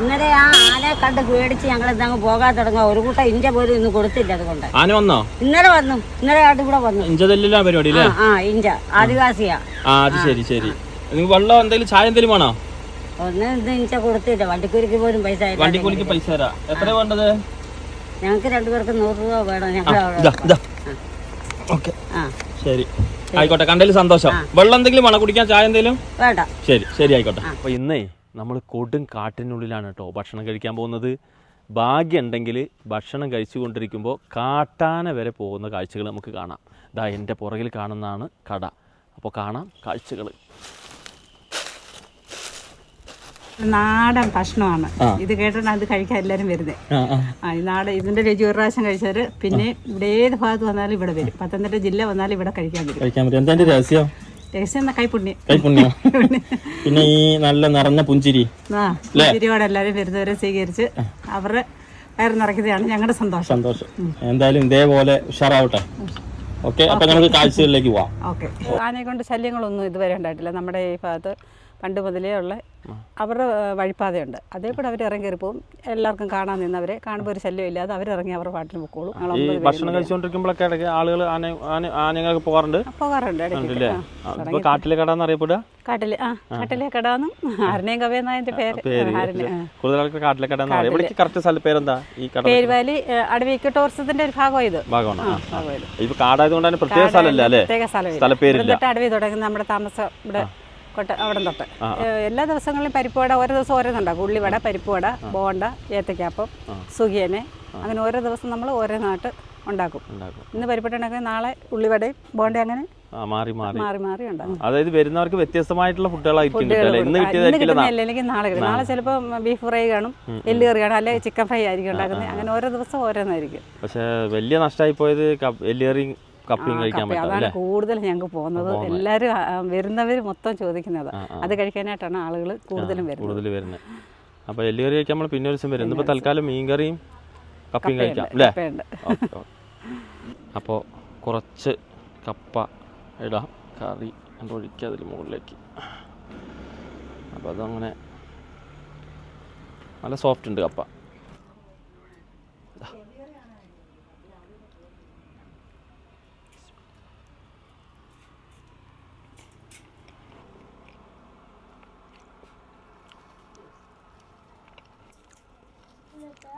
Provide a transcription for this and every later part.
ഇന്നലെ ആ ആനയെ കണ്ട് പേടിച്ച് ഞങ്ങൾ ഇന്നങ്ങ് പോകാൻ തുടങ്ങുക ഒരു കൂട്ടം ഇഞ്ച പോലും ഇന്ന് കൊടുത്തില്ല അതുകൊണ്ട്. ആന വന്നോ? ഇന്നലെ വന്നു. ഇന്നലെ ആട്ട് ഇവിടെ വന്നു. ഇഞ്ചതെല്ലാം പരിപാടി ആ അല്ലേ ആ ഇഞ്ച ആദിവാസിയാ. ആ അത് ശരി ശരി. നിങ്ങൾക്ക് വെള്ളം എന്തെങ്കിലും ചായ എന്തെങ്കിലും വേണോ? ഒന്ന് ഇന്ന് ഇഞ്ച കൊടുത്തില്ല. വണ്ടിക്കൂലിക്ക് പോലും പൈസ ഇല്ല വണ്ടിക്കൂലിക്ക് പൈസ തരാം. എത്ര വേണ്ടത്? ഞങ്ങൾക്ക് രണ്ടുപേർക്ക് നൂറ് രൂപ വേണം. ഞങ്ങൾ ഇതാ ഇതാ ഓക്കെ. ആ. ശരി. ആയിക്കോട്ടെ കണ്ടതിൽ സന്തോഷം. വെള്ളം എന്തെങ്കിലും വേണോ? കുടിക്കാൻ ചായ എന്തെങ്കിലും? വേണ്ട. ശരി ശരി ആയിക്കോട്ടെ. അപ്പൊ ഇന്നേ നമ്മൾ കൊടും കാട്ടിനുള്ളിലാണ് കേട്ടോ ഭക്ഷണം കഴിക്കാൻ പോകുന്നത്. ഭാഗ്യം ഉണ്ടെങ്കിൽ ഭക്ഷണം കഴിച്ചുകൊണ്ടിരിക്കുമ്പോൾ കാട്ടാന വരെ പോകുന്ന കാഴ്ചകൾ നമുക്ക് കാണാം. ഇതാ എന്റെ പുറകിൽ കാണുന്നതാണ് കട. അപ്പോൾ കാണാം കാഴ്ചകൾ. നാടൻ ഭക്ഷണമാണ്. ഇത് കേട്ടാണ് അത് കഴിക്കാൻ എല്ലാവരും വരുന്നത് നാടൻ ഇതിന്റെ രുചി ഒരു പ്രാവശ്യം കഴിച്ചാൽ പിന്നെ ഇവിടെ ഏത് ഭാഗത്ത് വന്നാലും ഇവിടെ വരും. പത്തനംതിട്ട ജില്ല വന്നാലും ഇവിടെ കഴിക്കാൻ വരും. പിന്നെ ഈ നല്ല നിറഞ്ഞ പുഞ്ചിരി. പുഞ്ചിരിയോടെ എല്ലാവരും വരുന്നവരെ സ്വീകരിച്ച് അവരുടെ വയറ് നിറയ്ക്കുകയാണ് ഞങ്ങളുടെ സന്തോഷം. സന്തോഷം. എന്തായാലും ഇതേപോലെ ഉഷാറാവട്ടെ. ഓക്കെ അപ്പൊ നമുക്ക് കാഴ്ചകളിലേക്ക് പോവാം. ഓക്കെ. ആനയെ കൊണ്ട് ശല്യങ്ങളൊന്നും ഇതുവരെ ഉണ്ടായിട്ടില്ല. നമ്മുടെ ഈ ഭാഗത്ത് പണ്ട് മുതലേ ഉള്ള അവരുടെ വഴിപ്പാതയുണ്ട് അതേ കൂടെ അവർ ഇറങ്ങി കയറി പോകും എല്ലാവർക്കും കാണാൻ നിന്നവരെ കാണുമ്പോൾ ഒരു ശല്യം ഇല്ലാതെ അവരിറങ്ങി അവരുടെ പാട്ടിന് പൊക്കോളും. ഭക്ഷണം കഴിച്ചുകൊണ്ടിരിക്കുമ്പോഴൊക്കെ ഇടയ്ക്ക് ആളുകൾ ആന ആന ആനകളൊക്കെ പോകാറുണ്ട്? പോകാറുണ്ട് ഇടയ്ക്ക്. കാട്ടിലെ കട എന്നറിയപ്പെടുക കാട്ടിൽ ആ കാട്ടിലെ കടാന്നും ആരുടെയും കവയെന്നാ അതിന്റെ പേര്. കൂടുതൽ കാട്ടിലെ കട കറക്റ്റ് സ്ഥല പേരെന്താ? ഈ കട പേരുവാലി അടവിക്ക് ടൂറിസത്തിന്റെ ഒരു ഭാഗം ഇത്. ഭാഗമാണ്. കാടായതുകൊണ്ട് പ്രത്യേക സ്ഥലമില്ല അല്ലേ? പ്രത്യേക ഇവിടെ തൊട്ട് അടവി തുടങ്ങി നമ്മുടെ താമസം ഇവിടെ കൊട്ട അവിടെ തൊട്ട്. എല്ലാ ദിവസങ്ങളിലും പരിപ്പുവട ഓരോ ദിവസം ഓരോന്നുണ്ടാക്കും ഉള്ളിവട പരിപ്പുവട ബോണ്ട ഏത്തക്കാപ്പം സുഖിയന്. അങ്ങനെ ഓരോ ദിവസം നമ്മൾ ഓരോ നാട്ട് ഉണ്ടാക്കും. ഇന്ന് പരിപ്പുവട ഉണ്ടാക്കി നാളെ ഉള്ളിവടയും ബോണ്ട അങ്ങനെ മാറി മാറി. മാറി മാറി ഉണ്ടാകും അതായത് വരുന്നവർക്ക് വ്യത്യസ്തമായിട്ടുള്ള ഫുഡുകളായിരിക്കും ഇന്ന് കിട്ടുന്നില്ല അല്ലെങ്കിൽ നാളെ കിട്ടും. നാളെ. ചിലപ്പോൾ ബീഫ് ഫ്രൈ കാണും എല്ല് കറി കാണും അല്ലെങ്കിൽ ചിക്കൻ ഫ്രൈ ആയിരിക്കും ഉണ്ടാക്കുന്നത്. അങ്ങനെ ഓരോ ദിവസം ഓരോന്നായിരിക്കും. പക്ഷേ വലിയ നഷ്ടമായി പോയത് എല്ലേറിയും കപ്പയും കഴിക്കാൻ അതാണ് കൂടുതൽ ഞങ്ങൾക്ക് പോകുന്നത്. എല്ലാവരും വരുന്നവർ മൊത്തം ചോദിക്കുന്നത്. അത് കഴിക്കാനായിട്ടാണ് ആളുകൾ കൂടുതലും വരുന്നത്. കൂടുതൽ വരുന്നത്. അപ്പോൾ എല്ലുകറി കഴിക്കാൻ നമ്മൾ പിന്നെ ഒരു ദിവസം വരും. ഇന്നിപ്പോൾ തൽക്കാലം മീൻകറിയും കപ്പയും കഴിക്കാം അല്ലേ? അപ്പോൾ കുറച്ച് കപ്പ ഇടാം. കറി ഒഴിക്കുക അതിൽ മുകളിലേക്ക്. അപ്പോൾ അതങ്ങനെ നല്ല സോഫ്റ്റ് ഉണ്ട് കപ്പ.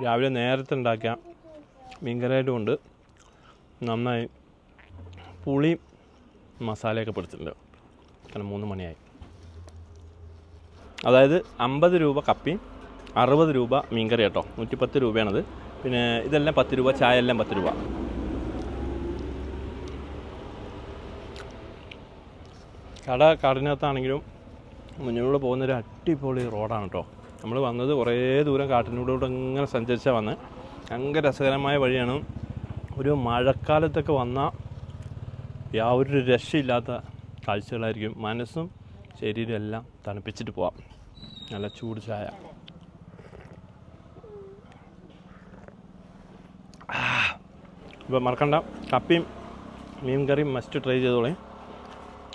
രാവിലെ നേരത്തെ ഉണ്ടാക്കിയ മീൻകറിയായിട്ടും ഉണ്ട്. നന്നായി പുളി മസാലയൊക്കെ പിടിച്ചിട്ടുണ്ട്. കാരണം മൂന്ന് മണിയായി. അതായത് അമ്പത് രൂപ കപ്പി അറുപത് രൂപ മീൻകറി കേട്ടോ. നൂറ്റിപ്പത്ത് രൂപയാണത്. പിന്നെ ഇതെല്ലാം പത്ത് രൂപ ചായ എല്ലാം പത്ത് രൂപ. കട കടനകത്താണെങ്കിലും മുന്നിലൂടെ പോകുന്നൊരു അടിപൊളി റോഡാണ് കേട്ടോ. നമ്മൾ വന്നത് കുറേ ദൂരം കാട്ടിനൂടെ ഇങ്ങനെ സഞ്ചരിച്ചാൽ വന്ന്. ഭയങ്കര രസകരമായ വഴിയാണ്. ഒരു മഴക്കാലത്തൊക്കെ വന്നാൽ യാതൊരു രക്ഷയില്ലാത്ത കാഴ്ചകളായിരിക്കും. മനസ്സും ശരീരം എല്ലാം തണുപ്പിച്ചിട്ട് പോവാം. നല്ല ചൂട് ചായ. ഇപ്പോൾ മറക്കണ്ട. കപ്പിയും മീൻ കറിയും മസ്റ്റ് ട്രൈ ചെയ്തോളേ.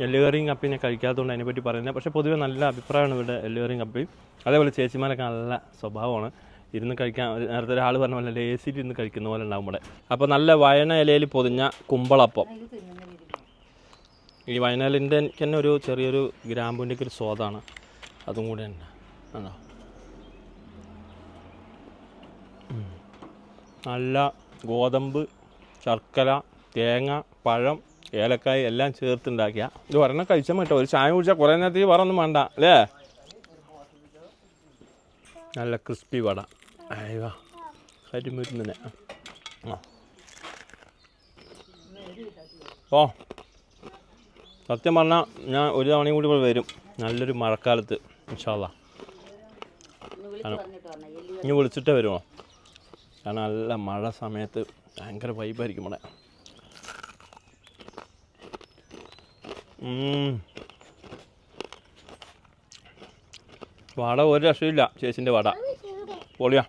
എല്ലുകറിയും കപ്പി ഞാൻ കഴിക്കാത്തതുകൊണ്ട് അതിനെപ്പറ്റി പറയുന്നത് പക്ഷേ പൊതുവേ നല്ല അഭിപ്രായമാണ് ഇവിടെ എല്ലുകറിയും കപ്പി അതേപോലെ ചേച്ചിമാരൊക്കെ നല്ല സ്വഭാവമാണ്. ഇരുന്ന് കഴിക്കാൻ നേരത്തെ ഒരാൾ പറഞ്ഞ പോലെ ലേസിൽ ഇരുന്ന് കഴിക്കുന്ന പോലെ ഉണ്ടാവും ഇവിടെ. അപ്പോൾ നല്ല വയന ഇലയിൽ പൊതിഞ്ഞ കുമ്പളപ്പം. ഈ വയനാലിന്റെ തന്നെ ഒരു ചെറിയൊരു ഗ്രാമ്പൂന്റെ ഒരു സ്വാദാണ്. അതും കൂടെ തന്നെ. ആണോ? നല്ല ഗോതമ്പ് ശർക്കര തേങ്ങ പഴം ഏലക്കായ എല്ലാം ചേർത്തുണ്ടാക്കിയ. ഇത് ഒരെണ്ണം കഴിച്ചാൽ കേട്ടോ. ഒരു ചായ കുടിച്ചാൽ കുറേ നേരത്തേക്ക് വേറെ ഒന്നും വേണ്ട അല്ലേ? നല്ല ക്രിസ്പി വട. ആ. ഓ സത്യം പറഞ്ഞാൽ ഞാൻ ഒരു തവണയും കൂടി ഇവിടെ വരും. നല്ലൊരു മഴക്കാലത്ത് ഇൻഷാല്ല ഇനി വിളിച്ചിട്ടേ വരുമോ കാരണം നല്ല മഴ സമയത്ത് ഭയങ്കര വൈബായിരിക്കും ഇവിടെ. വട ഒരു രക്ഷയില്ല ചേച്ചിന്റെ വട. പൊളിയാ.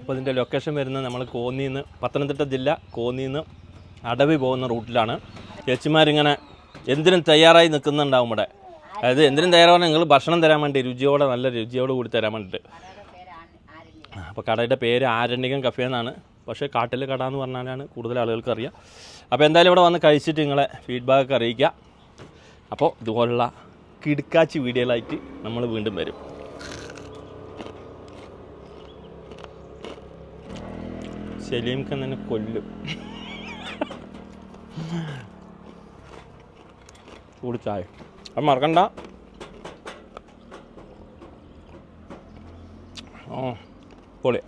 അപ്പോൾ ഇതിന്റെ ലൊക്കേഷൻ വരുന്നത് നമ്മൾ കോന്നിയിൽ നിന്ന് പത്തനംതിട്ട ജില്ല കോന്നിയിൽ നിന്ന് അടവി പോകുന്ന റൂട്ടിലാണ്. ചേച്ചിമാരിങ്ങനെ എന്തിനും തയ്യാറായി നിൽക്കുന്നുണ്ടാവും ഇവിടെ. അതായത് എന്തിനും തയ്യാറാണ് നിങ്ങൾ ഭക്ഷണം തരാൻ വേണ്ടി രുചിയോടെ നല്ല രുചിയോട് കൂടി തരാൻ വേണ്ടിയിട്ട്. അപ്പോൾ കടയുടെ പേര് ആരണ്യകം കഫേ എന്നാണ്. പക്ഷേ കാട്ടിൽ കട എന്ന് പറഞ്ഞാലാണ് കൂടുതൽ ആളുകൾക്ക് അറിയുക അപ്പോൾ എന്തായാലും ഇവിടെ വന്ന് കഴിച്ചിട്ട് നിങ്ങളെ ഫീഡ്ബാക്ക് അറിയിക്കുക അപ്പോൾ ഇതുപോലുള്ള കിടുക്കാച്ചി വീഡിയോയിലായിട്ട് നമ്മൾ വീണ്ടും വരും. സലീംക്ക് തന്നെ കൊല്ലും. കുടിച്ചായ അത് മറക്കണ്ട. ഓ പൊളി.